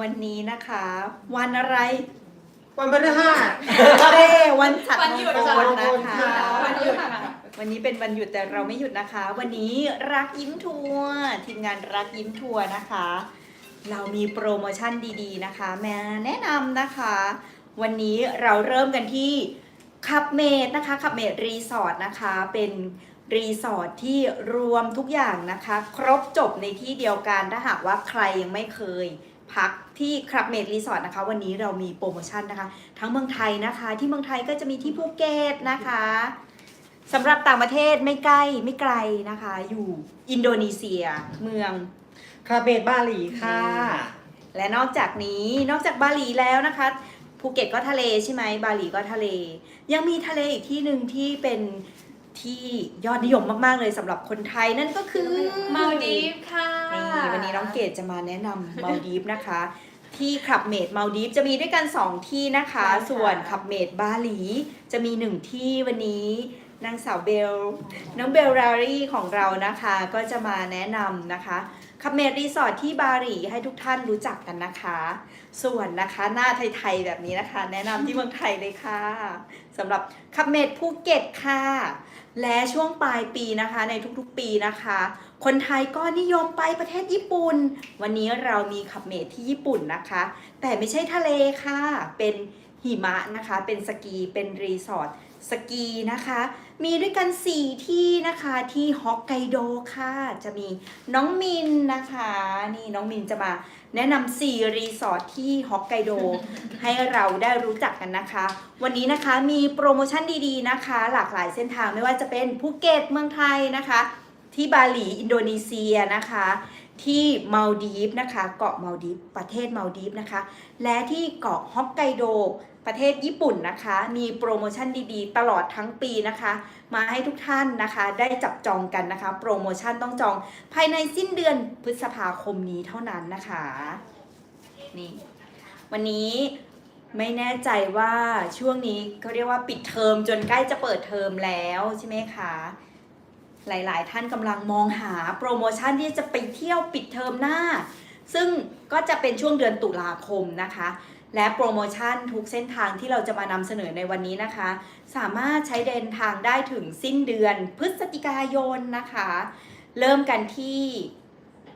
วันนี้นะคะ วันอะไรวันพฤหัส เอ้วันสัตว์วันหยุดมงคลนะคะ วันหยุดค่ะ วันนี้เป็นวันหยุดแต่เราไม่หยุดนะคะ วันนี้รักยิ้มทัวร์ทีมงานรักยิ้มทัวร์นะคะ เรามีโปรโมชั่นดีๆนะคะมาแนะนำนะคะ วันนี้เราเริ่มกันที่คับเมดนะคะคับเมดรีสอร์ทนะคะเป็นรีสอร์ทที่รวมทุกอย่างนะคะ ครบจบในที่เดียวกันถ้าหากว่าใครยังไม่เคย พักที่คลับเมดรีสอร์ทนะคะ วันนี้เรามีโปรโมชั่นนะคะ ทั้งเมืองไทยนะคะ ที่เมืองไทยก็จะมีที่ภูเก็ตนะคะสำหรับต่างประเทศไม่ใกล้ไม่ไกลนะคะ อยู่อินโดนีเซียเมืองคาเบตบาหลีค่ะ และนอกจากนี้นอกจากบาหลีแล้วนะคะภูเก็ตก็ทะเลใช่ไหมบาหลีก็ทะเล ยังมีทะเลอีกที่หนึ่งที่เป็น ที่ยอดนิยมมากๆเลยสำหรับคนไทยนั่นก็คือมาดีฟค่ะนี่วันนี้น้องเกดจะมาแนะนำมาดีฟนะคะ ที่ขับเมดมาดีฟจะมีด้วยกัน 2 ที่นะคะใช่ค่ะส่วนขับเมดบาหลี จะมี 1 ที่วันนี้นางสาวเบล น้องเบลรารี่ของเรานะคะ ก็จะมาแนะนำนะคะขับเมดรีสอร์ทที่บาหลีให้ทุกท่านรู้จักกันนะคะ ส่วนนะคะหน้าไทยๆแบบนี้นะคะ แนะนำที่เมืองไทยเลยค่ะสำหรับขับเมดภูเก็ตค่ะ และช่วงปลายปีนะคะในทุกๆปีนะคะ คนไทยก็นิยมไปประเทศญี่ปุ่น วันนี้เรามีขับเมทที่ญี่ปุ่นนะคะ แต่ไม่ใช่ทะเลค่ะ เป็นหิมะนะคะ เป็นสกี เป็นรีสอร์ทสกีนะคะ มีด้วยกัน 4 ที่นะคะที่ฮอกไกโดค่ะ จะมีน้องมินนะคะ นี่น้องมินจะมาแนะนำ4รีสอร์ทที่ฮอกไกโด ให้เราได้รู้จักกันนะคะ วันนี้นะคะมีโปรโมชั่นดีๆนะคะ หลากหลายเส้นทางไม่ว่าจะเป็นภูเก็ตเมืองไทยนะคะ ที่บาหลีอินโดนีเซียนะคะ ที่มาลดีฟนะคะ เกาะมาลดีฟประเทศมาลดีฟนะคะ และที่เกาะฮอกไกโดประเทศญี่ปุ่นนะคะ มีโปรโมชั่นดีๆ ตลอดทั้งปีนะคะ มาให้ทุกท่านนะคะ ได้จับจองกันนะคะ โปรโมชั่นต้องจองภายในสิ้นเดือนพฤษภาคมนี้เท่านั้นนะคะนี่วันนี้ไม่แน่ใจว่าช่วงนี้เขาเรียกว่าปิดเทอมจนใกล้จะเปิดเทอมแล้วใช่ไหมคะ หลาย ๆ ท่านกำลังมองหาโปรโมชั่นที่จะไปเที่ยวปิดเทอมหน้า ซึ่งก็จะเป็นช่วงเดือนตุลาคมนะคะ และโปรโมชั่นทุกเส้นทางที่เราจะมานำเสนอในวันนี้นะคะ สามารถใช้เดินทางได้ถึงสิ้นเดือนพฤศจิกายนนะคะ เริ่มกันที่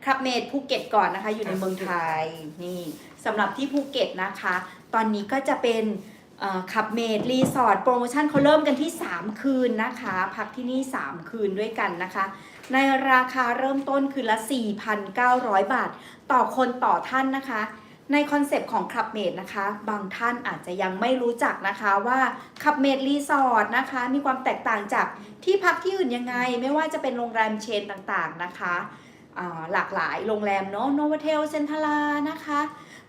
ครับเมดภูเก็ตก่อนนะคะ อยู่ในเมืองไทยนี่สำหรับที่ภูเก็ตนะคะ ตอนนี้ก็จะเป็น ขับเมดรีสอร์ทโปรโมชั่นเขาเริ่มกันที่ 3 คืนนะคะ พักที่นี่ 3 คืนด้วยกันนะคะ ในราคาเริ่มต้นคืนละ 4,900 บาท ต่อคนต่อท่านนะคะ ในคอนเซปต์ของขับเมดนะคะ บางท่านอาจจะยังไม่รู้จักนะคะว่าขับเมดรีสอร์ทนะคะ มีความแตกต่างจากที่พักที่อื่นยังไง ไม่ว่าจะเป็นโรงแรมเชนต่างๆนะคะหลากหลายโรงแรมเนาะโนวาเทลเซนทารานะคะ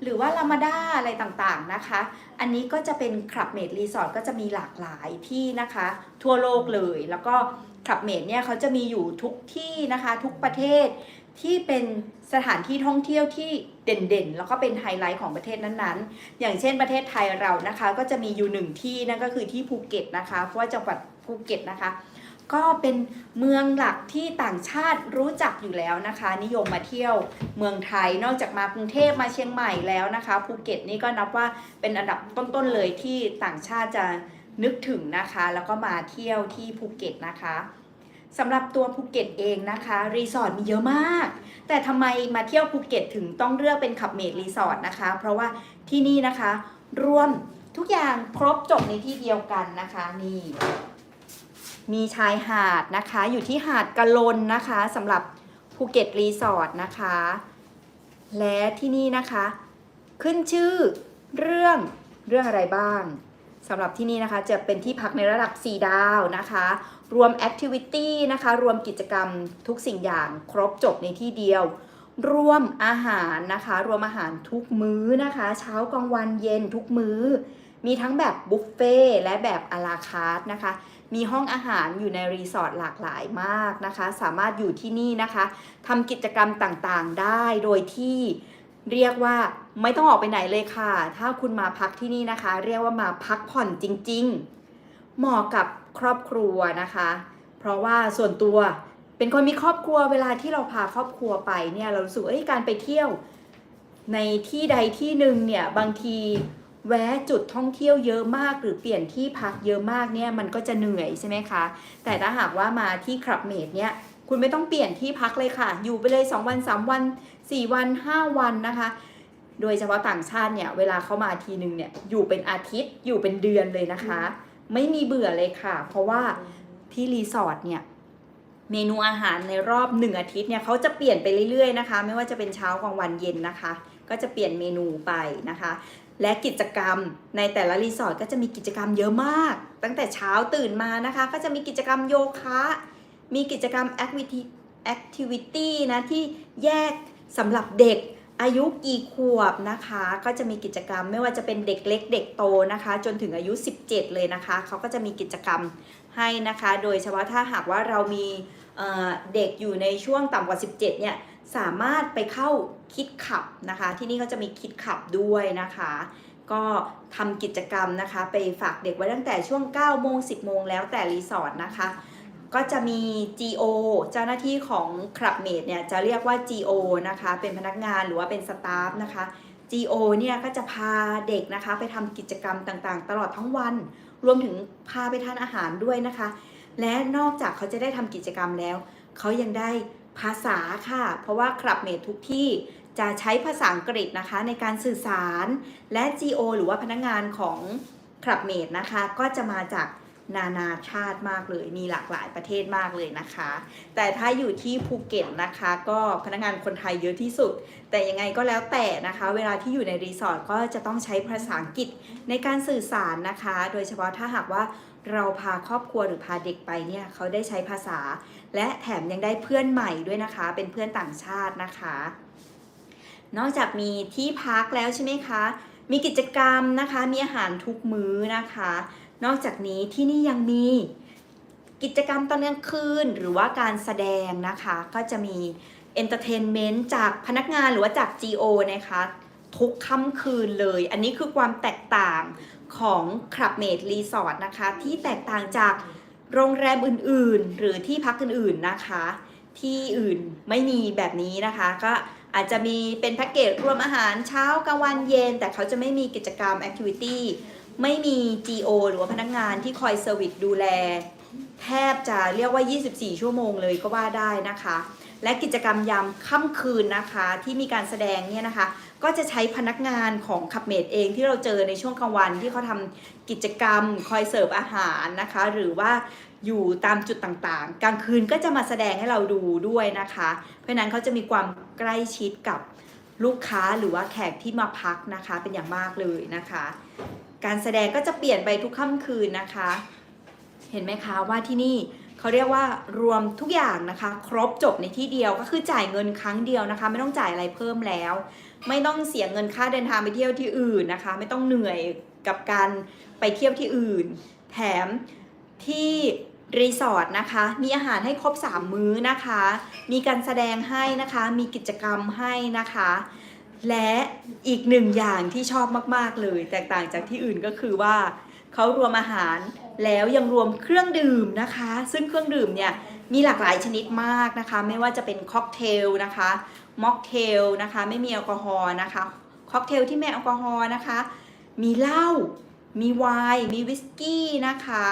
หรือว่าลามาด้าอะไรต่างๆนะคะ อันนี้ก็จะเป็นคลับเมดรีสอร์ทก็จะมีหลากหลายที่นะคะ ทั่วโลกเลย แล้วก็คลับเมดเนี่ยเขาจะมีอยู่ทุกที่นะคะ ทุกประเทศที่เป็นสถานที่ท่องเที่ยวที่เด่นๆ แล้วก็เป็นไฮไลท์ของประเทศนั้นๆ อย่างเช่นประเทศไทยเรานะคะ ก็จะมีอยู่หนึ่งที่นั่นก็คือที่ภูเก็ตนะคะ เพราะว่าจังหวัดภูเก็ตนะคะ ก็เป็นเมืองหลักที่ต่างชาติรู้จักอยู่แล้วนะคะ นิยมมาเที่ยวเมืองไทยนอกจากมากรุงเทพมาเชียงใหม่แล้วนะคะภูเก็ตนี่ก็นับว่าเป็นอันดับต้นๆเลยที่ต่างชาติจะนึกถึงนะคะ แล้วก็มาเที่ยวที่ภูเก็ตนะคะสำหรับตัวภูเก็ตเองนะคะรีสอร์ทมีเยอะมาก แต่ทำไมมาเที่ยวภูเก็ตถึงต้องเลือกเป็นขับเมดรีสอร์ทนะคะ เพราะว่าที่นี่นะคะรวมทุกอย่างครบจบในที่เดียวกันนะคะนี่ มีชายหาดนะคะ อยู่ที่หาดกะลนนะคะสำหรับภูเก็ตรีสอร์ทนะคะ และที่นี่นะคะ ขึ้นชื่อเรื่องเรื่องอะไรบ้างสำหรับที่นี่นะคะจะเป็นที่พักในระดับ 4 ดาวนะคะ รวมแอคทิวิตี้นะคะ รวมกิจกรรมทุกสิ่งอย่างครบจบในที่เดียว รวมอาหารนะคะ รวมอาหารทุกมื้อนะคะ เช้ากลางวันเย็นทุกมื้อ มีทั้งแบบบุฟเฟ่ต์และแบบอาราคาร์ทนะคะ มีห้องอาหารอยู่ในรีสอร์ทหลากหลายมากนะคะ สามารถอยู่ที่นี่นะคะทำกิจกรรมต่างๆได้โดยที่เรียกว่าไม่ต้องออกไปไหนเลยค่ะ ถ้าคุณมาพักที่นี่นะคะ เรียกว่ามาพักผ่อนจริง ๆ เหมาะกับครอบครัวนะคะ เพราะว่าส่วนตัว เป็นคนมีครอบครัวเวลาที่เราพาครอบครัวไปเนี่ยเรารู้สึกว่าเอ้ยการไปเที่ยว ในที่ใดที่หนึ่งเนี่ยบางทีแวะจุดท่องเที่ยวเยอะมากหรือเปลี่ยนที่พักเยอะมากเนี่ยมันก็จะเหนื่อยใช่ไหมคะ แต่ถ้าหากว่ามาที่คลับเมดเนี่ยคุณไม่ต้องเปลี่ยนที่พักเลยค่ะ อยู่ไปเลย 2 วัน 3 วัน 4 วัน 5 วันนะคะ โดยเฉพาะต่างชาติเนี่ยเวลาเขามาทีนึงเนี่ยอยู่เป็นอาทิตย์อยู่เป็นเดือนเลยนะคะ ไม่มีเบื่อเลยค่ะ เพราะว่าที่รีสอร์ทเนี่ย เมนูอาหารในรอบหนึ่งอาทิตย์เนี่ยเขาจะเปลี่ยนไปเรื่อยๆนะคะ ไม่ว่าจะเป็นเช้ากลางวันเย็นนะคะ ก็จะเปลี่ยนเมนูไปนะคะ และกิจกรรมในแต่ละรีสอร์ทก็จะมีกิจกรรมเยอะมาก ตั้งแต่เช้าตื่นมานะคะ ก็จะมีกิจกรรมโยคะ มีกิจกรรม activity activity นะที่แยกสำหรับเด็กอายุกี่ขวบนะคะ ก็จะมีกิจกรรมไม่ว่าจะเป็นเด็กเล็กเด็กโตนะคะ จนถึงอายุ 17 เลยนะคะ เขาก็จะมีกิจกรรมให้นะคะ โดยเฉพาะถ้าหากว่าเรามี เด็กอยู่ในช่วงต่ำกว่า 17 เนี่ย สามารถไปเข้าคิดขับนะคะ ที่นี่ก็จะมีคิดขับด้วยนะคะ ก็ทำกิจกรรมนะคะ ไปฝากเด็กไว้ตั้งแต่ช่วง 9 โมง 10 โมงแล้วแต่รีสอร์ทนะคะ ก็จะมี GO เจ้าหน้าที่ของคลับเมดเนี่ยจะเรียกว่า GO นะคะ เป็นพนักงานหรือว่าเป็นสตาฟนะคะ GO เนี่ยก็จะพาเด็กนะคะ ไปทำกิจกรรมต่างๆ ตลอดทั้งวัน รวมถึงพาไปทานอาหารด้วยนะคะ และนอกจากเขาจะได้ทำกิจกรรมแล้ว เขายังได้ภาษาค่ะ เพราะว่าคลับเมดทุกที่จะใช้ภาษาอังกฤษนะคะ ในการสื่อสารและ GO หรือว่าพนักงานของคลับเมดนะคะ ก็จะมาจากนานาชาติมากเลยมีหลากหลายประเทศมากเลยนะคะ แต่ถ้าอยู่ที่ภูเก็ตนะคะ ก็พนักงานคนไทยเยอะที่สุด แต่ยังไงก็แล้วแต่นะคะ เวลาที่อยู่ในรีสอร์ทก็จะต้องใช้ภาษาอังกฤษในการสื่อสารนะคะ โดยเฉพาะถ้าหากว่า เราพาครอบครัวหรือพาเด็กไปเนี่ยเขาได้ใช้ภาษา และแถมยังได้เพื่อนใหม่ด้วยนะคะ เป็นเพื่อนต่างชาตินะคะ นอกจากมีที่พักแล้วใช่ไหมคะ มีกิจกรรมนะคะ มีอาหารทุกมื้อนะคะ นอกจากนี้ที่นี่ยังมีกิจกรรมตอนกลางคืนหรือว่าการแสดงนะคะก็จะมีเอนเตอร์เทนเมนต์จากพนักงานหรือว่าจาก GO นะคะ ทุกค่ำคืนเลย อันนี้คือความแตกต่างของคลับเมดรีสอร์ทนะคะ ที่แตกต่างจากโรงแรมอื่นๆ หรือที่พักอื่นๆนะคะ ที่อื่นไม่มีแบบนี้นะคะ ก็อาจจะมีเป็นแพ็กเกจรวมอาหารเช้ากลางวันเย็น แต่เขาจะไม่มีกิจกรรมแอคทิวิตี้ไม่มี GO หรือว่าพนักงานที่คอยเซอร์วิสดูแล แทบจะเรียกว่า 24 ชั่วโมงเลยก็ว่าได้นะคะ และกิจกรรมยามค่ำคืนนะคะที่มีการแสดงเนี่ยนะคะ ก็จะใช้พนักงานของขับเมดเองที่เราเจอในช่วงกลางวันที่เขาทำกิจกรรม คอยเสิร์ฟอาหารนะคะ หรือว่าอยู่ตามจุดต่างๆ กลางคืนก็จะมาแสดงให้เราดูด้วยนะคะ เพราะนั้นเขาจะมีความใกล้ชิดกับลูกค้าหรือว่าแขกที่มาพักนะคะเป็นอย่างมากเลยนะคะ การแสดงก็จะเปลี่ยนไปทุกค่ำคืนนะคะ เห็นไหมคะว่าที่นี่ เขาเรียกว่ารวมทุกอย่างนะคะ ครบจบในที่เดียวก็คือจ่ายเงินครั้งเดียวนะคะ ไม่ต้องจ่ายอะไรเพิ่มแล้ว ไม่ต้องเสียเงินค่าเดินทางไปเที่ยวที่อื่นนะคะ ไม่ต้องเหนื่อยกับการไปเที่ยวที่อื่น แถมที่รีสอร์ทนะคะ มีอาหารให้ครบ 3 มื้อนะคะ มีการแสดงให้นะคะ มีกิจกรรมให้นะคะ และอีกหนึ่งอย่างที่ชอบมาก ๆ เลย แตกต่างจากที่อื่นก็คือว่า เขารวมอาหารแล้วยังรวมเครื่องดื่มนะคะ ซึ่งเครื่องดื่มเนี่ยมีหลากหลายชนิดมากนะคะ ไม่ว่าจะเป็นค็อกเทลนะคะม็อกเทลนะคะไม่มีแอลกอฮอล์นะคะค็อกเทลที่ไม่แอลกอฮอล์นะคะ มีเหล้ามีไวน์มีวิสกี้นะคะ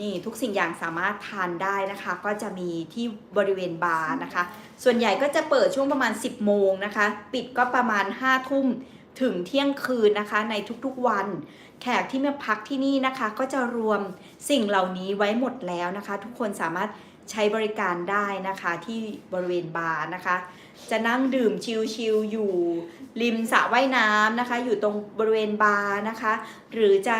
นี่ทุกสิ่งอย่างสามารถทานได้นะคะ ก็จะมีที่บริเวณบาร์นะคะ ส่วนใหญ่ก็จะเปิดช่วงประมาณ 10 โมงนะคะ ปิดก็ประมาณ 5 ทุ่มถึงเที่ยงคืนนะคะในทุกๆวัน แขกที่มาพักที่นี่นะคะ ก็จะรวมสิ่งเหล่านี้ไว้หมดแล้วนะคะ ทุกคนสามารถใช้บริการได้นะคะที่บริเวณบาร์นะคะ จะนั่งดื่มชิลๆอยู่ริมสระว่ายน้ำนะคะ อยู่ตรงบริเวณบาร์นะคะ หรือจะ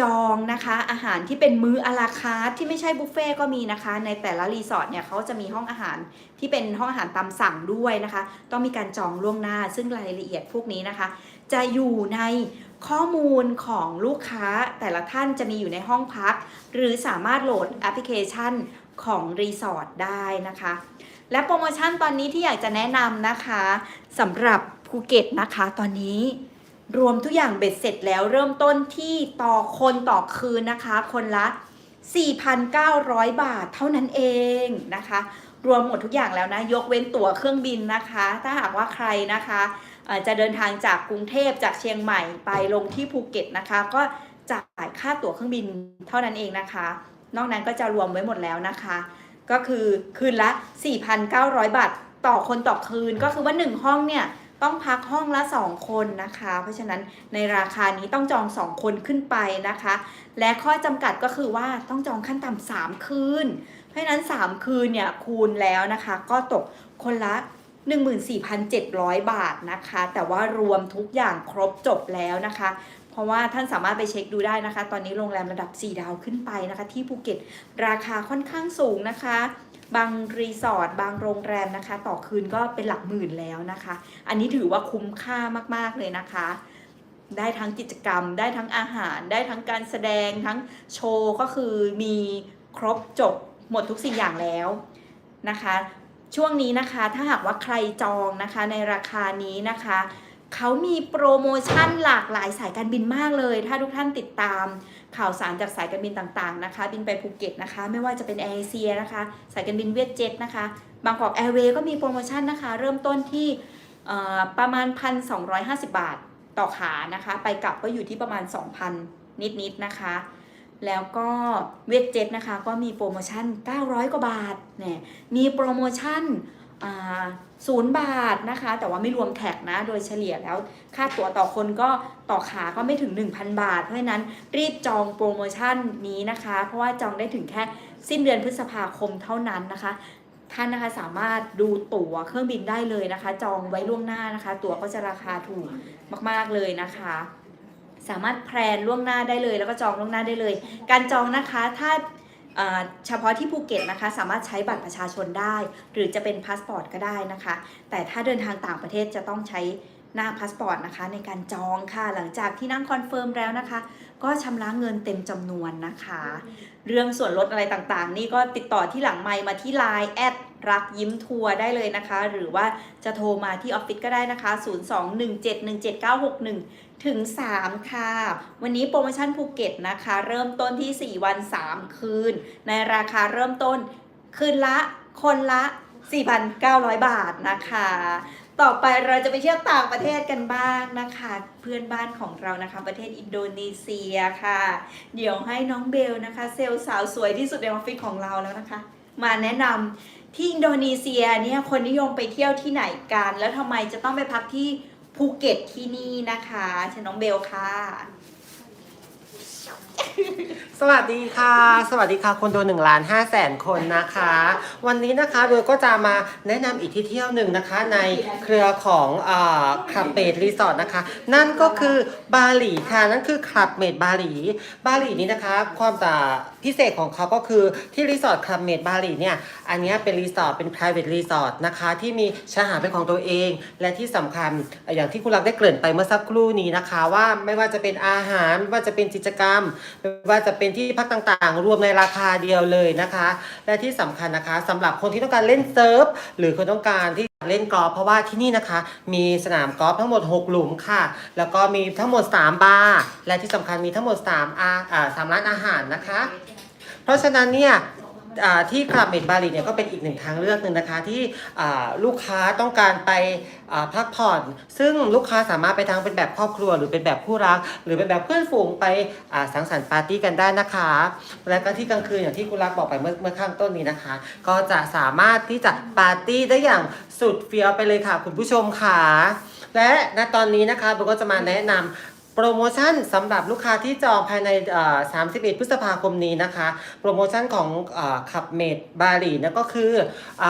จองนะคะอาหารที่เป็นมื้ออาราคาร์ทที่ไม่ใช่บุฟเฟ่ต์ก็มีนะคะ ในแต่ละรีสอร์ทเนี่ยเขาจะมีห้องอาหารที่เป็นห้องอาหารตามสั่งด้วยนะคะ ต้องมีการจองล่วงหน้าซึ่งรายละเอียดพวกนี้นะคะ จะอยู่ใน ข้อมูลของลูกค้าแต่ละท่านจะมีอยู่ในห้องพัก หรือสามารถโหลดแอปพลิเคชันของรีสอร์ทได้นะคะ และโปรโมชั่นตอนนี้ที่อยากจะแนะนำนะคะสำหรับภูเก็ตนะคะตอนนี้รวมทุกอย่างเบ็ดเสร็จแล้วเริ่มต้นที่ต่อคนต่อคืนนะคะ คนละ 4,900 บาทเท่านั้นเองนะคะ รวมหมดทุกอย่างแล้วนะ ยกเว้นตั๋วเครื่องบินนะคะ ถ้าหากว่าใครนะคะ จะเดินทางจากกรุงเทพจากเชียงใหม่ไปลงที่ภูเก็ตนะคะ ก็จ่ายค่าตั๋วเครื่องบินเท่านั้นเองนะคะ นอกนั้นก็จะรวมไว้หมดแล้วนะคะ ก็คือคืนละ 4,900 บาทต่อคนต่อคืนก็คือว่า 1 ห้องเนี่ยต้องพักห้องละ 2 คนนะคะ เพราะฉะนั้นในราคานี้ต้องจอง 2 คนขึ้นไปนะคะ และข้อจำกัดก็คือว่าต้องจองขั้นต่ำ3คืน เพราะฉะนั้น 3 คืนเนี่ยคูณแล้วนะคะ ก็ตกคนละ 14,700 บาทนะคะ แต่ว่ารวมทุกอย่างครบจบแล้วนะคะ เพราะว่าท่านสามารถไปเช็คดูได้นะคะ ตอนนี้โรงแรมระดับ 4 ดาวขึ้นไปนะคะ ที่ภูเก็ตราคาค่อนข้างสูงนะคะ บางรีสอร์ทบางโรงแรมนะคะ ต่อคืนก็เป็นหลักหมื่นแล้วนะคะ อันนี้ถือว่าคุ้มค่ามากๆเลยนะคะได้ทั้งกิจกรรม ได้ทั้งอาหาร ได้ทั้งการแสดง ทั้งโชว์ก็คือมีครบจบหมดทุกสิ่งอย่างแล้วนะคะ ช่วงนี้นะคะถ้าหากว่าใครจองนะคะในราคานี้นะคะเขามีโปรโมชั่นหลากหลายสายการบินมากเลย ถ้าทุกท่านติดตามข่าวสารจากสายการบินต่างๆนะคะ บินไปภูเก็ตนะคะ ไม่ว่าจะเป็นแอร์เอเชียนะคะ สายการบินเวียดเจ็ตนะคะ บางกอกแอร์เวย์ก็มีโปรโมชั่นนะคะ เริ่มต้นที่เอ่อประมาณ 1,250 บาทต่อขานะคะ ไปกลับก็อยู่ที่ประมาณ 2,000 นิดๆนะคะ แล้วก็เวียดเจ็ตนะคะก็มีโปรโมชั่น 900 กว่าบาทเนี่ยมีโปรโมชั่นศูนย์บาทนะคะ แต่ว่าไม่รวมแท็กนะ โดยเฉลี่ยแล้วค่าตั๋วต่อคนก็ต่อขาก็ไม่ถึง 1,000 บาท เพราะฉะนั้นรีบจองโปรโมชั่นนี้นะคะ เพราะว่าจองได้ถึงแค่สิ้นเดือนพฤษภาคมเท่านั้นนะคะ ท่านนะคะสามารถดูตั๋วเครื่องบินได้เลยนะคะ จองไว้ล่วงหน้านะคะ ตั๋วก็จะราคาถูกมาก ๆเลยนะคะ สามารถแพลนล่วงหน้าได้เลย แล้วก็จองล่วงหน้าได้เลย การจองนะคะถ้าเฉพาะที่ภูเก็ตนะคะสามารถใช้บัตรประชาชนได้ หรือจะเป็นพาสปอร์ตก็ได้นะคะ แต่ถ้าเดินทางต่างประเทศจะต้องใช้หน้าพาสปอร์ตนะคะในการจองค่ะ หลังจากที่นั่งคอนเฟิร์มแล้วนะคะ ก็ชำระเงินเต็มจำนวนนะคะ เรื่องส่วนลดอะไรต่างๆ นี่ก็ติดต่อที่หลังไมมาที่ Line แอดรักยิ้มทัวร์ได้เลยนะคะ หรือว่าจะโทรมาที่ออฟฟิศก็ได้นะคะ 021717961 ถึง 3 ค่ะ วันนี้โปรโมชั่นภูเก็ตนะคะ เริ่มต้นที่ 4 วัน 3 คืน ในราคาเริ่มต้นคืนละคนละ 4,900 บาทนะคะต่อไปเราจะไปเที่ยวต่างประเทศกันบ้างนะคะ เพื่อนบ้านของเรานะคะ ประเทศอินโดนีเซียค่ะ เดี๋ยวให้น้องเบลนะคะ เซลล์สาวสวยที่สุดในออฟฟิศของเราแล้วนะคะ มาแนะนำที่อินโดนีเซียเนี่ยคนนิยมไปเที่ยวที่ไหนกัน แล้วทำไมจะต้องไปพักที่ ภูเก็ตที่นี่นะคะเชิญน้องเบลค่ะ สวัสดีค่ะ สวัสดีค่ะ คนดู1ล้าน5แสนคนนะคะ วันนี้นะคะเบลก็จะมาแนะนำอีกที่เที่ยวหนึ่งนะคะ ในเครือของคลับเมดรีสอร์ทนะคะ นั่นก็คือบาหลีค่ะ นั่นคือคลับเมดบาหลี บาหลีนี้นะคะ ความต่าง พิเศษของเขาก็คือที่รีสอร์ทคลับเมดบาหลีเนี่ยอันนี้เป็นรีสอร์ทเป็น private resort นะคะที่มีชายหาดเป็นของตัวเอง และที่สำคัญอย่างที่คุณรักได้เกริ่นไปเมื่อสักครู่นี้นะคะ ว่าไม่ว่าจะเป็นอาหารว่าจะเป็นกิจกรรมไม่ว่าจะเป็นที่พักต่างๆ รวมในราคาเดียวเลยนะคะ และที่สำคัญนะคะสำหรับคนที่ต้องการเล่นเซิร์ฟหรือคนต้องการที่เล่นกอล์ฟเพราะว่าที่นี่นะคะ มีสนามกอล์ฟทั้งหมด 6 หลุมค่ะ แล้วก็มีทั้งหมด 3 บาร์และที่สำคัญมีทั้งหมด3อาอ่าสามร้านอาหารนะคะ เพราะฉะนั้นเนี่ยที่คลับเมดบาลีเนี่ยก็เป็นอีกหนึ่งทางเลือกหนึ่งนะคะที่ลูกค้าต้องการไปพักผ่อน ซึ่งลูกค้าสามารถไปทั้งเป็นแบบครอบครัว หรือเป็นแบบคู่รัก หรือเป็นแบบเพื่อนฝูงไปสังสรรค์ปาร์ตี้กันได้นะคะ และก็ที่กลางคืนอย่างที่คุณรักบอกไปเมื่อเมื่อข้างต้นนี้นะคะ ก็จะสามารถที่จะปาร์ตี้ได้อย่างสุดเฟี้ยวไปเลยค่ะ คุณผู้ชมค่ะและณตอนนี้นะคะผมก็จะมาแนะนำ โปรโมชั่นสำหรับลูกค้าที่จองภายในเอ่อ31 พฤษภาคมนี้นะคะ โปรโมชั่นของขับเมดบาลีนะก็คืออ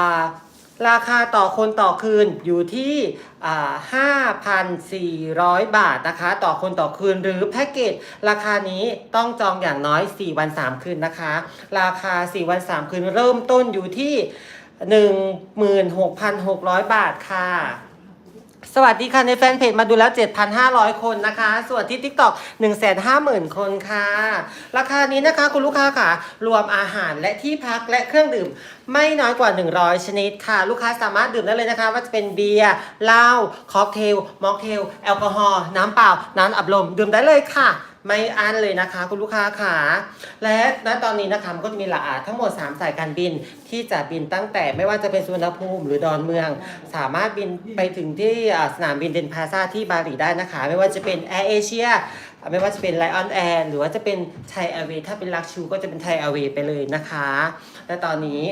ราคาต่อคนต่อคืนอยู่ที่อ่า5,400 บาทนะคะ ต่อคนต่อคืนหรือแพ็กเกจราคานี้ต้องจองอย่างน้อย 4 วัน 3 คืนนะคะ ราคา 4 วัน 3 คืนเริ่มต้นอยู่ที่ 16,600 บาทค่ะ สวัสดีค่ะ ในแฟนเพจมาดูแล้ว 7,500 คนนะคะ ส่วนที่ TikTok 150,000 คนค่ะ ราคานี้นะคะคุณลูกค้าค่ะ รวมอาหารและที่พักและเครื่องดื่ม ไม่น้อยกว่า 100 ชนิดค่ะ ลูกค้าสามารถดื่มได้เลยนะคะ ว่าจะเป็นเบียร์เหล้าค็อกเทล ม็อกเทล แอลกอฮอล์น้ำเปล่า น้ำอัดลม ดื่มได้เลยค่ะ ไม่อั้นเลยนะคะ คุณลูกค้าค่ะและณตอนนี้นะคะมันก็จะมีหลาทั้งหมด 3 สายการบินที่จะบินตั้งแต่ไม่ว่าจะเป็นสุวรรณภูมิหรือดอนเมือง สามารถบินไปถึงที่สนามบินเดนพาซาที่บาหลีได้นะคะ ไม่ว่าจะเป็นแอร์เอเชียไม่ว่าจะเป็นไลออนแอร์หรือว่าจะเป็นไทยแอร์เวย์ถ้าเป็นลักชูก็จะเป็นไทยแอร์เวย์ไปเลยนะคะ และตอนนี้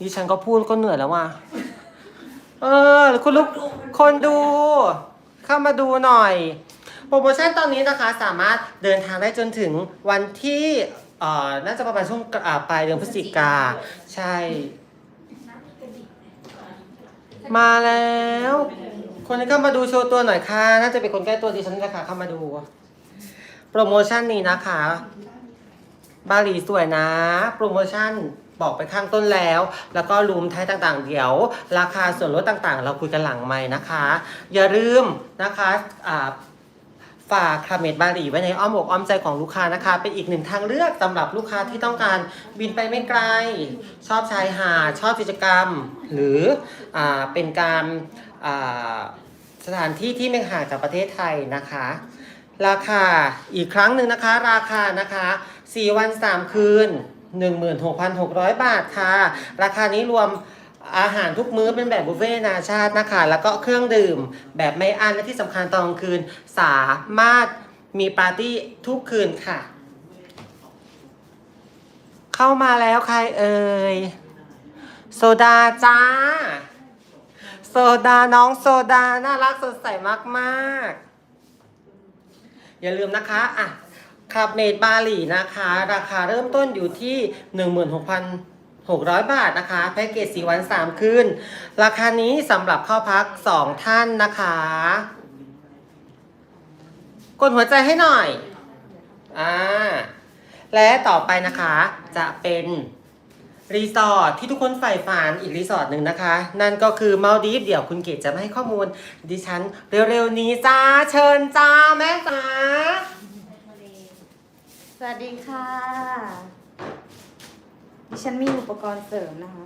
ดิฉันก็พูดก็เหนื่อยแล้วว่ะเออคุณลูกคนดู เข้ามาดูหน่อย โปรโมชั่นตอนนี้นะคะสามารถเดินทางได้จนถึงวันที่เอ่อน่าจะประมาณช่วงอ่าปลายเดือนพฤศจิกาใช่ มาแล้ว คนนี้ก็มาดูโชว์ตัวหน่อยค่ะ น่าจะเป็นคนใกล้ตัวดิฉันแหละคะเข้ามาดู โปรโมชั่นนี้นะคะ บาหลีสวยนะ โปรโมชั่นบอกไปข้างต้นแล้ว แล้วก็รูมไทยต่างๆ เดี๋ยว ราคาส่วนลดต่างๆ เราคุยกันหลังใหม่นะคะ อย่าลืมนะคะอ่า ฝากคาเมดบาหลีไว้ในอ้อมอกอ้อมใจของลูกค้านะคะ เป็นอีกหนึ่งทางเลือกสำหรับลูกค้าที่ต้องการบินไปไม่ไกล ชอบชายหาดชอบกิจกรรม หรืออเป็นการสถานที่ที่ไม่ห่างจากประเทศไทยนะคะ ราคาอีกครั้งหนึ่งนะคะ ราคานะคะ 4 วัน 3 คืน 16,600 บาทค่ะ ราคานี้รวม อาหารทุกมื้อเป็นแบบบุฟเฟ่นานชาตินะคะ แล้วก็เครื่องดื่มแบบไม่อั้นและที่สำคัญตอนกลางคืน สามารถมีปาร์ตี้ทุกคืนค่ะ เข้ามาแล้วใครเอ่ย โซดาจ้า โซดาน้องโซดา น่ารักสดใสมากๆ อย่าลืมนะคะ อะคาบเนตบาหลีนะคะ ราคาเริ่มต้นอยู่ที่ 16,600 บาทนะคะแพ็กเกจ4วัน 3 คืน ราคานี้สำหรับเข้าพัก 2 ท่านนะคะ กดหัวใจให้หน่อย อ่า และต่อไปนะคะจะเป็นรีสอร์ทที่ทุกคนใฝ่ฝันอีกรีสอร์ทหนึ่งนะคะ นั่นก็คือมาลดีฟเดี๋ยวคุณเกดจะมาให้ข้อมูล ดิฉันเร็วๆนี้จ้าเชิญจ้าแม่จ้าสวัสดีค่ะ ดิฉันมีอุปกรณ์เสริมนะคะ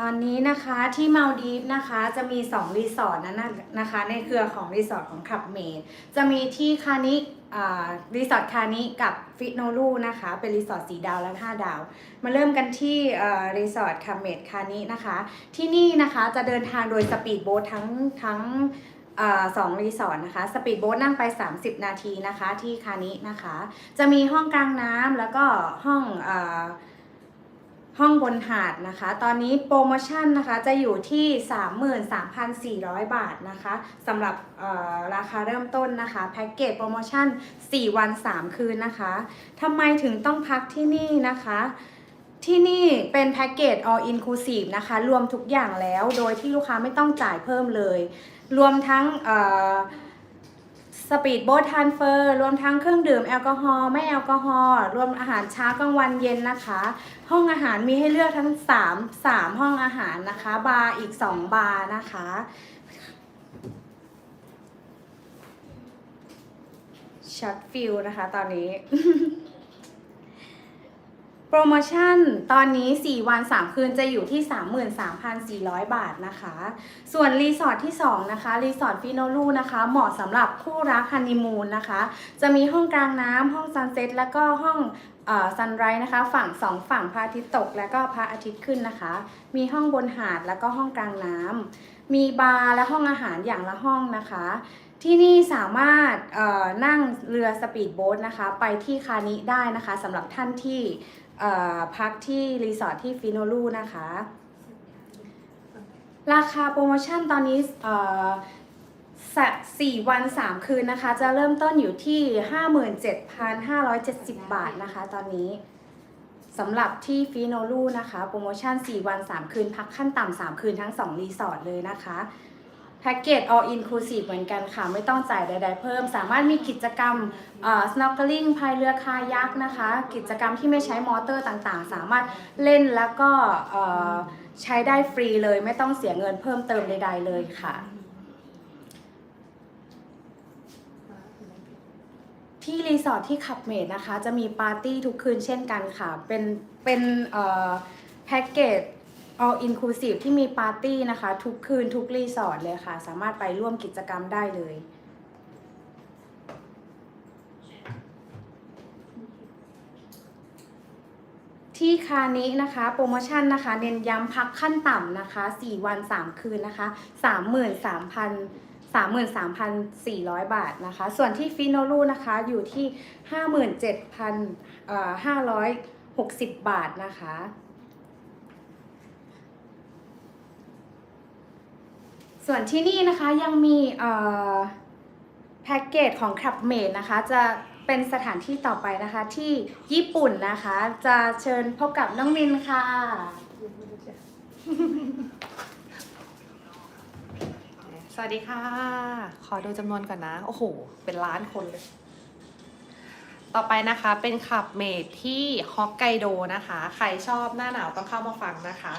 อันนี้นะคะที่มาลดีฟนะคะจะมี 2 รีสอร์ทนั้นนะนะคะ ในเครือของรีสอร์ทของขับเมดจะมีที่คานิรีสอร์ทคานิกับฟิโนลูนะคะ เป็นรีสอร์ทสีดาวและ 5 ดาว มาเริ่มกันที่รีสอร์ทคาเมดคานินะคะ ที่นี่นะคะจะเดินทางโดยสปีดโบ๊ททั้งทั้ง สองรีสอร์ทนะคะสปีดโบ๊ทนั่งไป 30 นาทีนะคะที่คานินะคะ จะมีห้องกลางน้ำแล้วก็ห้องอห้องบนหาดนะคะ ตอนนี้โปรโมชั่นนะคะจะอยู่ที่ 33,400 บาทนะคะสำหรับราคาเริ่มต้นนะคะ แพ็กเกจโปรโมชั่น 4 วัน 3 คืนนะคะทำไมถึงต้องพักที่นี่นะคะที่นี่เป็นแพ็กเกจ all inclusive นะคะ รวมทุกอย่างแล้ว โดยที่ลูกค้าไม่ต้องจ่ายเพิ่มเลย รวมทั้งสปีดโบ๊ททานเฟอร์รวมทั้งเครื่องดื่มแอลกอฮอล์ไม่แอลกอฮอล์รวมอาหารเช้ากลางวันเย็นนะคะ ห้องอาหารมีให้เลือกทั้ง 3 3 ห้องอาหารนะคะ บาร์อีก 2 บาร์นะคะ ช็อตฟิลนะคะตอนนี้ รโมชั่นตอนนี้ 4 วัน 3 คืนจะอยู่ที่ 33,400 บาทนะคะ ส่วนรีสอร์ทที่ 2 นะคะ รีสอร์ทฟิโนลูนะคะ เหมาะสำหรับคู่รักฮันนีมูนนะคะ จะมีห้องกลางน้ำห้องซันเซ็ตแล้วก็ห้องซันไรส์นะคะ ฝั่งสองฝั่งพระอาทิตย์ตก แล้วก็พระอาทิตย์ขึ้นนะคะ มีห้องบนหาดแล้วก็ห้องกลางน้ำมีบาร์และห้องอาหารอย่างละห้องนะคะที่นี่สามารถนั่งเรือสปีดโบ๊ทนะคะ ไปที่คานิได้นะคะสำหรับท่านที่ พักที่รีสอร์ทที่ฟิโนลูนะคะ ราคาโปรโมชั่นตอนนี้สะสี่วัน3คืนนะคะ จะเริ่มต้นอยู่ที่57,570บาทนะคะ ตอนนี้สำหรับที่ฟิโนลูนะคะ โปรโมชั่น4วัน3คืน พักขั้นต่ำ3คืนทั้ง2รีสอร์ทเลยนะคะ แพ็กเกจ all inclusive เหมือนกันค่ะ ไม่ต้องจ่ายใด ๆ เพิ่ม สามารถมีกิจกรรม snorkeling พายเรือคายักนะคะ กิจกรรมที่ไม่ใช้มอเตอร์ต่างๆ สามารถเล่นแล้วก็ใช้ได้ฟรีเลยไม่ต้องเสียเงินเพิ่มเติมใด ๆ เลยค่ะที่รีสอร์ทที่ขับเมดนะคะ จะมีปาร์ตี้ทุกคืนเช่นกันค่ะ เป็นเป็นแพ็กเกจ all inclusive ที่มีปาร์ตี้นะคะ ทุกคืนทุกรีสอร์ทเลยค่ะ สามารถไปร่วมกิจกรรมได้เลยที่คานี้นะคะ โปรโมชั่นนะคะ เน้นย้ำพักขั้นต่ำนะคะ 4 วัน 3 คืนนะคะ 33,000 33,400 บาทนะคะ ส่วนที่ฟิโนลูนะคะอยู่ที่ 57,560 บาทนะคะ ส่วนที่นี่นะคะยังมีแพ็กเกจของคลับเมดนะคะ จะเป็นสถานที่ต่อไปนะคะที่ญี่ปุ่นนะคะ จะเชิญพบกับน้องมินค่ะ สวัสดีค่ะ ขอดูจำนวนก่อนนะ โอ้โห เป็นล้านคนเลย ต่อไปนะคะเป็นขับเมดที่ฮอกไกโดนะคะ ใครชอบหน้าหนาวต้องเข้ามาฟังนะคะ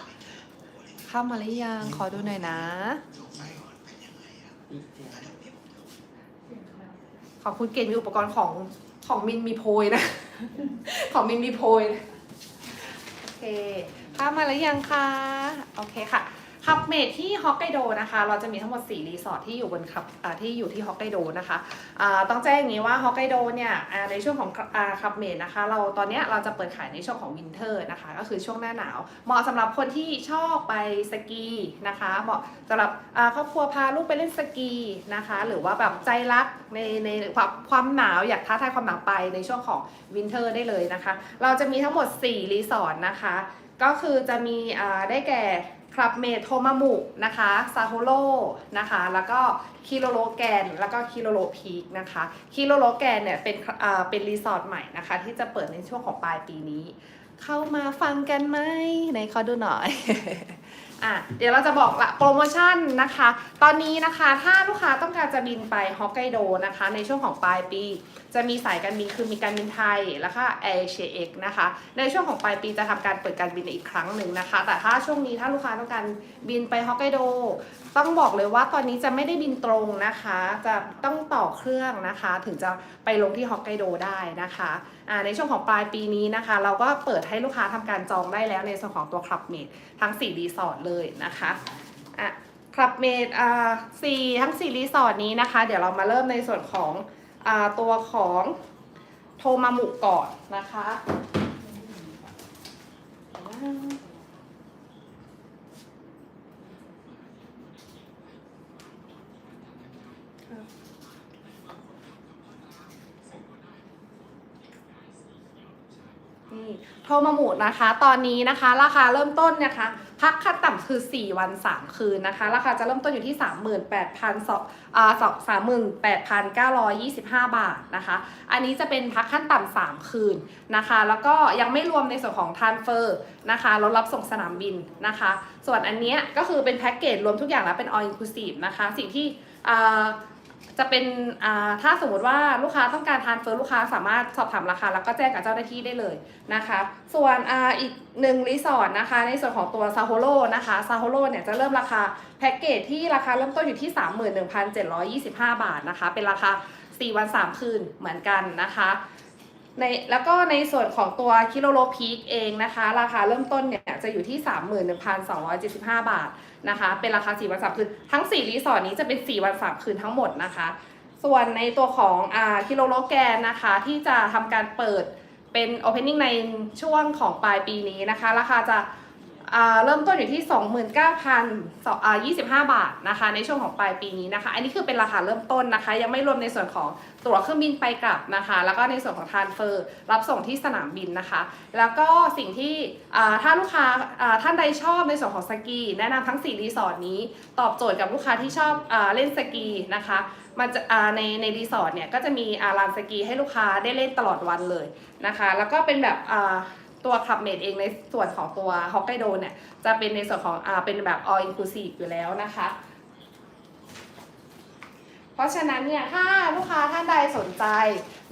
เข้ามาหรือยัง ขอดูหน่อยนะ ขอบคุณเกณฑ์มีอุปกรณ์ของของมินมีโพยนะ ของมินมีโพยนะ โอเค เข้ามาหรือยังคะ โอเคค่ะ ขับเมดที่ฮอกไกโดนะคะ เราจะมีทั้งหมด 4 รีสอร์ทที่อยู่บนขับที่อยู่ที่ฮอกไกโดนะคะต้องแจ้งอย่างนี้ว่าฮอกไกโดเนี่ยในช่วงของอ่าขับเมดนะคะ เราตอนนี้เราจะเปิดขายในช่วงของวินเทอร์นะคะ ก็คือช่วงหน้าหนาว เหมาะสำหรับคนที่ชอบไปสกีนะคะ เหมาะสำหรับครอบครัวพาลูกไปเล่นสกีนะคะ หรือว่าแบบใจรักในในความความหนาวอยากท้าทายความหนาวไปในช่วงของวินเทอร์ได้เลยนะคะ เราจะมีทั้งหมด 4 รีสอร์ทนะคะ ก็คือจะมีได้แก่ คลับเมทโทมามุนะคะซาโฮโลนะคะ แล้วก็คิโรโลแกน แล้วก็คิโรโลพีกนะคะคิโรโลแกนเนี่ยเป็นเป็นรีสอร์ทใหม่นะคะ ที่จะเปิดในช่วงของปลายปีนี้ เข้ามาฟังกันไหมไหนขอดูหน่อยอะเดี๋ยวเราจะบอกละโปรโมชั่นนะคะ ตอนนี้นะคะถ้าลูกค้าต้องการจะบินไปฮอกไกโดนะคะ ในช่วงของปลายปี จะมีสายการบินคือมีการบินไทยแล้วก็แอร์เอเชียเอกนะคะ ในช่วงของปลายปีจะทำการเปิดการบินอีกครั้งหนึ่งนะคะ แต่ถ้าช่วงนี้ถ้าลูกค้าต้องการบินไปฮอกไกโดต้องบอกเลยว่าตอนนี้จะไม่ได้บินตรงนะคะ จะต้องต่อเครื่องนะคะ ถึงจะไปลงที่ฮอกไกโดได้นะคะอ่าในช่วงของปลายปีนี้นะคะ เราก็เปิดให้ลูกค้าทำการจองได้แล้วในส่วนของตัวคลับเมดทั้ง4รีสอร์ทเลยนะคะอะคลับเมดอ่าสี่ทั้ง4รีสอร์ทนี้นะคะ เดี๋ยวเรามาเริ่มในส่วนของ ตัวของโทมามุก่อนนะคะนี่โทมามุดนะคะ ตอนนี้นะคะ ราคาเริ่มต้นนะคะ พักขั้นต่ำคือ 4 วัน 3 คืนนะคะ ราคาจะเริ่มต้นอยู่ที่ 38,000อ่า38,925บาทนะคะ อันนี้จะเป็นพักขั้นต่ำ3คืนนะคะ แล้วก็ยังไม่รวมในส่วนของทานเฟอร์นะคะรถรับส่งสนามบินนะคะ ส่วนอันเนี้ยก็คือเป็นแพ็กเกจรวมทุกอย่างแล้วเป็น all inclusive นะคะ สิ่งที่อ่า จะเป็นอ่าถ้าสมมติว่าลูกค้าต้องการทานเฟอร์ลูกค้าสามารถสอบถามราคา แล้วก็แจ้งกับเจ้าหน้าที่ได้เลยนะคะ ส่วนอ่าอีกหนึ่งรีสอร์ทนะคะ ในส่วนของตัวซาโฮโลนะคะซาโฮโลเนี่ยจะเริ่มราคาแพ็กเกจที่ราคาเริ่มต้นอยู่ที่ 31,725 บาทนะคะ เป็นราคา 4 วัน 3 คืนเหมือนกันนะคะในแล้วก็ในส่วนของตัวคิโลโลพีกเองนะคะ ราคาเริ่มต้นเนี่ยจะอยู่ที่ 31,275 บาท นะคะ เป็นราคา 4 วัน 3 คืน ทั้ง 4 รีสอร์ทนี้จะเป็น 4 วัน 3 คืนทั้งหมดนะคะ ส่วนในตัวของอ่าคิโลโลแกนนะคะ ที่จะทำการเปิดเป็น Opening ในช่วงของปลายปีนี้นะคะ ราคาจะ เริ่มต้นอยู่ที่ 29,025 บาทนะคะในช่วงของปลายปีนี้นะคะ อันนี้คือเป็นราคาเริ่มต้นนะคะ ยังไม่รวมในส่วนของตั๋วเครื่องบินไปกลับนะคะ แล้วก็ในส่วนของทานเฟอร์รับส่งที่สนามบินนะคะ แล้วก็สิ่งที่อ่าถ้าลูกค้าท่านใดชอบในส่วนของสกี แนะนำทั้ง 4 รีสอร์ทนี้ ตอบโจทย์กับลูกค้าที่ชอบอเล่นสกีนะคะมันจะในในรีสอร์ทเนี่ยก็จะมีลานสกีให้ลูกค้าได้เล่นตลอดวันเลยนะคะ แล้วก็เป็นแบบ ตัวขับเมดเองในส่วนของตัวฮอกไกโดเนี่ย จะเป็นในส่วนของอ่าเป็นแบบ all inclusive อยู่แล้วนะคะ เพราะฉะนั้นเนี่ยถ้าลูกค้าท่านใดสนใจ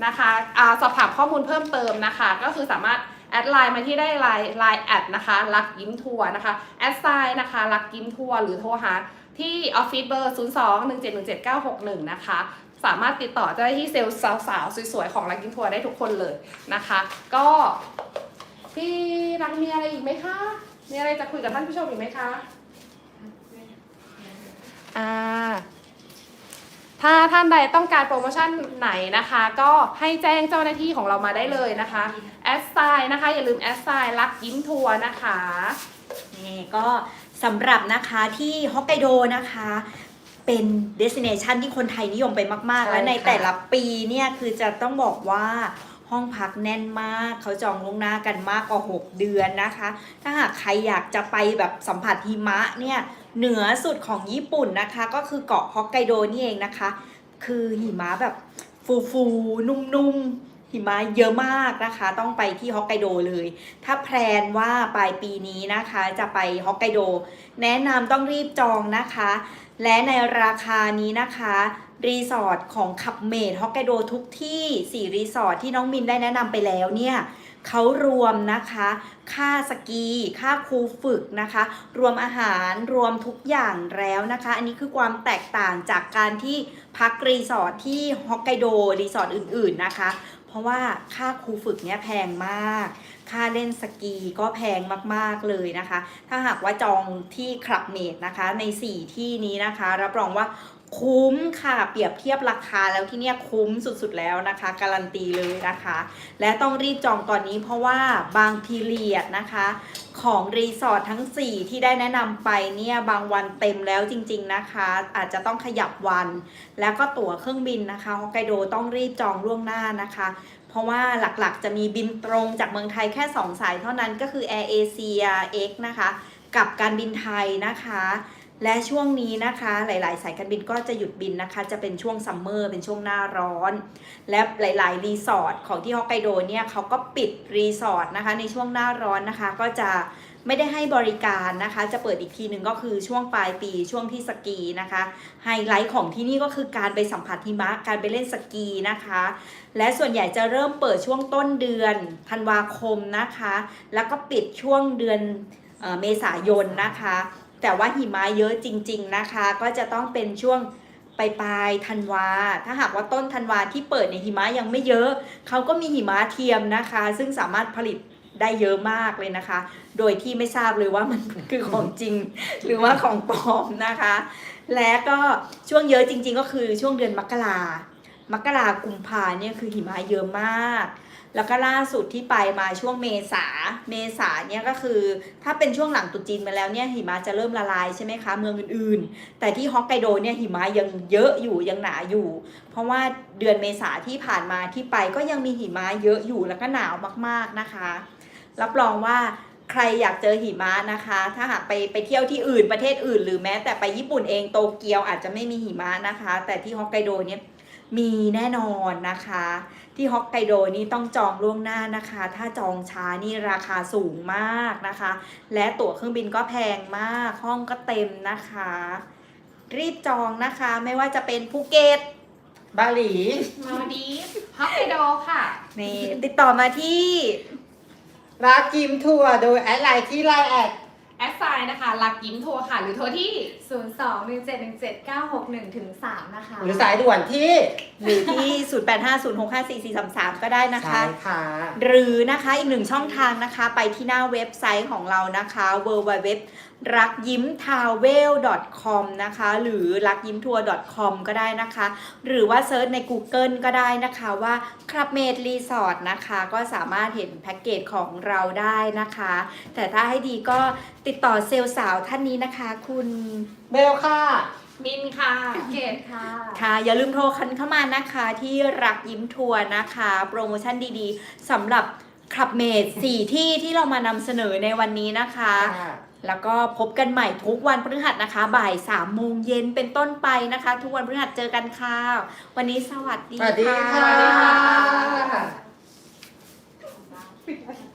นะคะอาสอบถามข้อมูลเพิ่มเติมนะคะ ก็คือสามารถแอดไลน์มาที่ได้ไลน์ไลน์แอดนะคะรักยิ้มทัวร์นะคะแอดไซน์นะคะรักยิ้มทัวร์หรือโทรหาที่ออฟฟิศเบอร์ 0 2 1 7 1 7 9 6 1 นะคะ สามารถติดต่อเจ้าหน้าที่เซลล์สาวๆ สวยๆ ของรักยิ้มทัวร์ได้ทุกคนเลยนะคะ ก็ พี่รักมีอะไรอีกไหมคะ มีอะไรจะคุยกับท่านผู้ชมอีกไหมคะ อ่า ถ้าท่านใดต้องการโปรโมชั่นไหนนะคะ ก็ให้แจ้งเจ้าหน้าที่ของเรามาได้เลยนะคะแอดไซน์นะคะ อย่าลืมแอดไซน์รักยิ้มทัวร์นะคะ นี่ก็สำหรับนะคะที่ฮอกไกโดนะคะ เป็นเดส i เนชันที่คนไทยนิยมไปมาก ๆ ใช่และในค่ะ แต่ละปีเนี่ยคือจะต้องบอกว่า ห้องพักแน่นมากเขาจองล่วงหน้ากันมากกว่า 6 เดือนนะคะ ถ้าหากใครอยากจะไปแบบสัมผัสหิมะเนี่ยเหนือสุดของญี่ปุ่นนะคะ ก็คือเกาะฮอกไกโดนี่เองนะคะ คือหิมะแบบฟูฟูๆนุ่มๆหิมะเยอะมากนะคะ ต้องไปที่ฮอกไกโดเลย ถ้าแพลนว่าปลายปีนี้นะคะจะไปฮอกไกโด แนะนำต้องรีบจองนะคะ และในราคานี้นะคะ รีสอร์ทของขับเมดฮอกไกโดทุกที่4รีสอร์ทที่น้องมินได้แนะนำไปแล้วเนี่ยเขารวมนะคะ ค่าสกี ค่าครูฝึกนะคะ รวมอาหาร รวมทุกอย่างแล้วนะคะ อันนี้คือความแตกต่างจากการที่พักรีสอร์ทที่ฮอกไกโดรีสอร์ทอื่นๆนะคะ เพราะว่าค่าครูฝึกเนี่ยแพงมาก ค่าเล่นสกีก็แพงมากๆเลยนะคะ ถ้าหากว่าจองที่คลับเมดนะคะใน 4 ที่นี้นะคะ รับรองว่า คุ้มค่ะ เปรียบเทียบราคาแล้วที่เนี่ยคุ้มสุดๆแล้วนะคะ การันตีเลยนะคะ และต้องรีบจองตอนนี้เพราะว่าบางพีเรียดนะคะ ของรีสอร์ททั้ง 4 ที่ได้แนะนำไปเนี่ยบางวันเต็มแล้วจริง ๆนะคะ อาจจะต้องขยับวัน แล้วก็ตั๋วเครื่องบินนะคะฮอกไกโดต้องรีบจองล่วงหน้านะคะ เพราะว่าหลักๆจะมีบินตรงจากเมืองไทยแค่ 2 สายเท่านั้นก็คือ Air Asia X นะคะ กับการบินไทยนะคะ และช่วงนี้นะคะหลาย ๆ สายการบินก็จะหยุดบินนะคะ จะเป็นช่วงซัมเมอร์เป็นช่วงหน้าร้อน และหลาย ๆ รีสอร์ทของที่ฮอกไกโดเนี่ยเขาก็ปิดรีสอร์ทนะคะ ในช่วงหน้าร้อนนะคะ ก็จะไม่ได้ให้บริการนะคะ จะเปิดอีกทีหนึ่งก็คือช่วงปลายปีช่วงที่สกีนะคะ ไฮไลท์ของที่นี่ก็คือการไปสัมผัสหิมะการไปเล่นสกีนะคะ และส่วนใหญ่จะเริ่มเปิดช่วงต้นเดือนธันวาคมนะคะ แล้วก็ปิดช่วงเดือนเออเมษายนนะคะ แต่ว่าหิมะเยอะจริง ๆนะคะ ก็จะต้องเป็นช่วงปลายปลายธันวา ถ้าหากว่าต้นธันวาที่เปิดในหิมะยังไม่เยอะ เขาก็มีหิมะเทียมนะคะ ซึ่งสามารถผลิตได้เยอะมากเลยนะคะ โดยที่ไม่ทราบเลยว่ามันคือของจริง หรือว่าของปลอมนะคะ และก็ช่วงเยอะจริง ๆ ก็คือช่วงเดือนมกรามกรากุมภาเนี่ยคือหิมะเยอะมาก แล้วก็ล่าสุดที่ไปมาช่วงเมษา เมษาเนี่ยก็คือ ถ้าเป็นช่วงหลังตุจีนมาแล้วเนี่ยหิมะจะเริ่มละลายใช่ไหมคะเมืองอื่นๆ แต่ที่ฮอกไกโดเนี่ยหิมะยังเยอะอยู่ยังหนาอยู่ เพราะว่าเดือนเมษาที่ผ่านมาที่ไปก็ยังมีหิมะเยอะอยู่แล้วก็หนาวมากๆนะคะ รับรองว่าใครอยากเจอหิมะนะคะ ถ้าหากไปไปเที่ยวที่อื่นประเทศอื่น หรือแม้แต่ไปญี่ปุ่นเองโตเกียวอาจจะไม่มีหิมะนะคะ แต่ที่ฮอกไกโดเนี่ยมีแน่นอนนะคะ ที่ฮอกไกโดนี่ต้องจองล่วงหน้านะคะ ถ้าจองช้านี่ราคาสูงมากนะคะ และตั๋วเครื่องบินก็แพงมาก ห้องก็เต็มนะคะ รีบจองนะคะ ไม่ว่าจะเป็นภูเก็ต บาหลี มาดีฮอกไกโดค่ะ นี่ ติดต่อมาที่ รักกิมทัวร์โดยแอดไลน์ที่ไลน์แอด แอดไซน์นะคะรักยิ้มทัวร์ค่ะ หรือโทรที่ 02 1 7 1 7 9 6 1ถึง3นะคะ หรือสายด่วนที่หรือที่ 0850654433 ก็ได้นะคะใช่ค่ะ หรือนะคะอีกหนึ่งช่องทางนะคะไปที่หน้าเว็บไซต์ของเรานะคะ www รักยิ้มทาวเวล .com นะคะ หรือรักยิ้มทัวร์ .com ก็ได้นะคะ หรือว่าเซิร์ชใน Google ก็ได้นะคะว่าคลับเมดรีสอร์ทนะคะ ก็สามารถเห็นแพ็กเกจของเราได้นะคะ แต่ถ้าให้ดีก็ติดต่อเซลล์สาวท่านนี้นะคะ คุณเบลค่ะ มินค่ะ เกตค่ะ ค่ะ อย่าลืมโทรคันเข้ามานะคะที่รักยิ้มทัวร์นะคะ โปรโมชั่นดีๆสำหรับคลับเมดสี่ที่ที่เรามานำเสนอในวันนี้นะคะ แล้วก็พบกันใหม่ทุกวันพฤหัสนะคะ บ่ายสามโมงเย็นเป็นต้นไปนะคะ ทุกวันพฤหัสเจอกันค่ะวันนี้สวัสดีค่ะ สวัสดีค่ะ